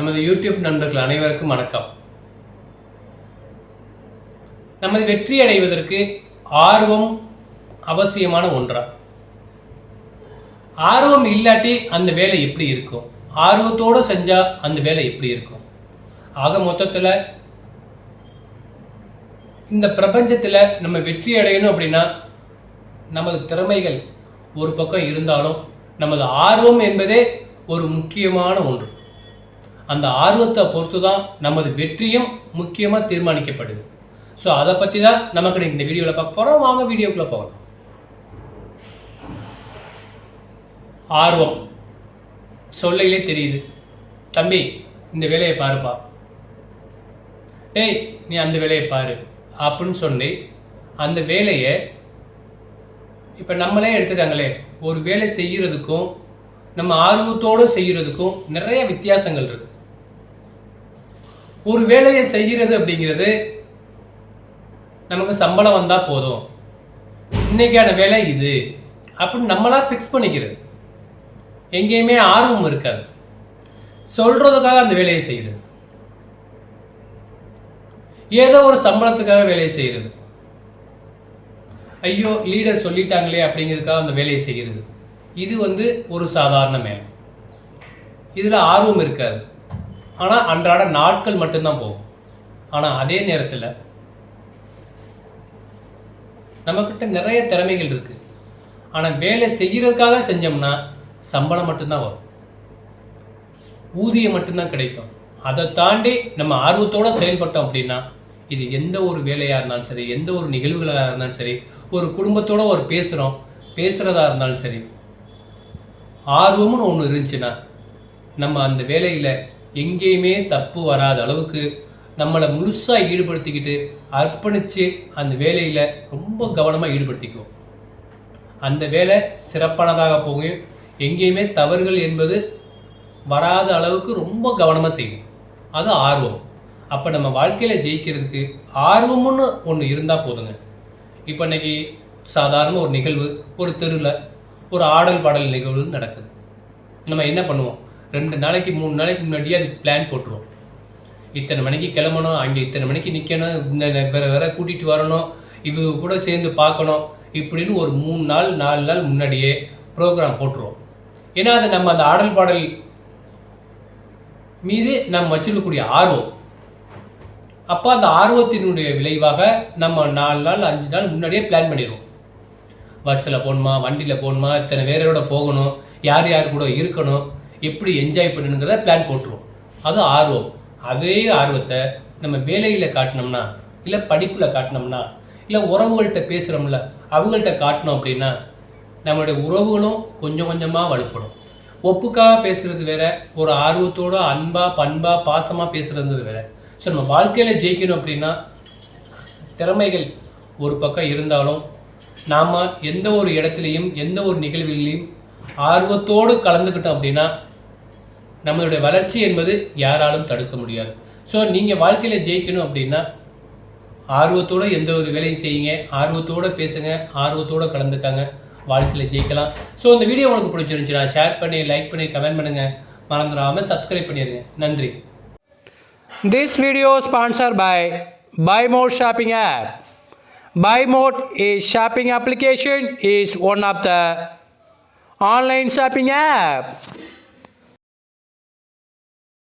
நமது யூடியூப் நண்பர்கள் அனைவருக்கும் வணக்கம். நமது வெற்றி அடைவதற்கு ஆர்வம் அவசியமான ஒன்றா? ஆர்வம் இல்லாட்டி அந்த வேலை எப்படி இருக்கும்? ஆர்வத்தோடு செஞ்சால் அந்த வேலை எப்படி இருக்கும்? ஆக மொத்தத்தில் இந்த பிரபஞ்சத்தில் நம்ம வெற்றி அடையணும் அப்படின்னா நமது திறமைகள் ஒரு பக்கம் இருந்தாலும் நமது ஆர்வம் என்பதே ஒரு முக்கியமான ஒன்று. அந்த ஆர்வத்தை பொறுத்து தான் நமது வெற்றியும் முக்கியமாக தீர்மானிக்கப்படுது. ஸோ அதை பற்றி தான் நமக்கு இந்த வீடியோவில் பார்க்க போகிறோம் வாங்க வீடியோக்குள்ளே போகலாம். ஆர்வம். சொல்லையிலே தெரியுது. தம்பி இந்த வேலையை பாருப்பா. ஏய் நீ அந்த வேலையை பாரு அப்படின்னு சொல்லி அந்த வேலையை இப்போ நம்மளே எடுத்துக்காங்களே ஒரு வேலை செய்கிறதுக்கும் நம்ம ஆர்வத்தோடு செய்கிறதுக்கும் நிறைய வித்தியாசங்கள் இருக்குது ஒரு வேலையை செய்கிறது அப்படிங்கிறது நமக்கு சம்பளம் வந்தால் போதும். இன்னைக்கான வேலை இது அப்படின்னு நம்மளா ஃபிக்ஸ் பண்ணிக்கிறது. எங்கேயுமே ஆர்வம் இருக்காது. சொல்றதுக்காக அந்த வேலையை செய்கிறது ஏதோ ஒரு சம்பளத்துக்காக வேலையை செய்கிறது ஐயோ லீடர் சொல்லிட்டாங்களே அப்படிங்கிறதுக்காக அந்த வேலையை செய்கிறது இது வந்து ஒரு சாதாரண மேலே இதில் ஆர்வம் இருக்காது. ஆனால் அன்றாட நாட்கள் மட்டும்தான் போகும். ஆனால் அதே நேரத்தில் நம்மக்கிட்ட நிறைய திறமைகள் இருக்குது ஆனால் வேலை செய்கிறதுக்காக செஞ்சோம்னா சம்பளம் மட்டும்தான் வரும். ஊதியம் மட்டும்தான் கிடைக்கும். அதை தாண்டி நம்ம ஆர்வத்தோடு செயல்பட்டோம் அப்படின்னா இது எந்த ஒரு வேலையாக இருந்தாலும் சரி எந்த ஒரு நிகழ்வுகளாக இருந்தாலும் சரி ஒரு குடும்பத்தோட ஒரு பேசுகிறோம் பேசுகிறதா இருந்தாலும் சரி ஆர்வம்னு ஒன்று இருந்துச்சுன்னா நம்ம அந்த வேலையில் எங்கேயுமே தப்பு வராத அளவுக்கு நம்மளை முழுசாக ஈடுபடுத்திக்கிட்டு அர்ப்பணித்து அந்த வேலையில் ரொம்ப கவனமாக ஈடுபடுத்திக்குவோம் அந்த வேலை சிறப்பானதாக போகும். எங்கேயுமே தவறுகள் என்பது வராத அளவுக்கு ரொம்ப கவனமாக செய்யும். அது ஆர்வம். அப்போ நம்ம வாழ்க்கையில் ஜெயிக்கிறதுக்கு ஆர்வம்னு ஒன்று இருந்தால் போதுங்க. இப்போ இன்றைக்கி சாதாரண ஒரு நிகழ்வு ஒரு தெருவில் ஒரு ஆடல் பாடல் நிகழ்வு நடக்குது. நம்ம என்ன பண்ணுவோம்? ரெண்டு நாளைக்கு மூணு நாளைக்கு முன்னாடியே அதுக்கு பிளான் போட்டுருவோம் இத்தனை மணிக்கு கிளம்பணும் அங்கே இத்தனை மணிக்கு நிற்கணும் இந்த வேற வேற கூட்டிகிட்டு வரணும் இவங்க கூட சேர்ந்து பார்க்கணும் இப்படின்னு ஒரு மூணு நாள் நாலு நாள் முன்னாடியே ப்ரோக்ராம் போட்டுருவோம் ஏன்னா அது நம்ம அந்த ஆடல் பாடல் மீது நம்ம வச்சிருக்கக்கூடிய ஆர்வம். அப்போ அந்த ஆர்வத்தினுடைய விளைவாக நம்ம நாலு நாள் அஞ்சு நாள் முன்னாடியே பிளான் பண்ணிடுவோம் பஸ்ஸில் போகணுமா வண்டியில் போகணுமா இத்தனை பேரோட போகணும் யார் யார் கூட இருக்கணும் எப்படி என்ஜாய் பண்ணணுங்கிறத பிளான் போட்டுருவோம் அது ஆர்வம். அதே ஆர்வத்தை நம்ம வேலையில் காட்டினோம்னா இல்லை படிப்பில் காட்டினோம்னா இல்லை உறவுகள்கிட்ட பேசுகிறோம்ல அவங்கள்ட்ட காட்டினோம் அப்படின்னா நம்மளுடைய உறவுகளும் கொஞ்சம் கொஞ்சமாக வலுப்படும். ஒப்புக்காக பேசுகிறது வேற ஒரு ஆர்வத்தோட அன்பாக பண்பாக பாசமாக பேசுகிறதுங்கிறது வேற. ஸோ நம்ம வாழ்க்கையில் ஜெயிக்கணும் அப்படின்னா திறமைகள் ஒரு பக்கம் இருந்தாலும் நாம் எந்த ஒரு இடத்துலையும் எந்த ஒரு நிகழ்வுலையும் ஆர்வத்தோடு கலந்துக்கிட்டோம் அப்படின்னா நம்மளுடைய வளர்ச்சி என்பது யாராலும் தடுக்க முடியாது. ஸோ நீங்கள் வாழ்க்கையில் ஜெயிக்கணும் அப்படின்னா ஆர்வத்தோடு எந்த ஒரு வேலையும் செய்யுங்க. ஆர்வத்தோடு பேசுங்க. ஆர்வத்தோடு கலந்துக்காங்க. வாழ்க்கையில் ஜெயிக்கலாம். ஸோ இந்த வீடியோ உங்களுக்கு பிடிச்சிருந்துச்சுன்னா ஷேர் பண்ணி லைக் பண்ணி கமெண்ட் பண்ணுங்கள் மறந்துடாமல் சப்ஸ்கிரைப் பண்ணிடுங்க நன்றி. This video sponsor by by mode shopping app by mode is shopping application is one of the online shopping app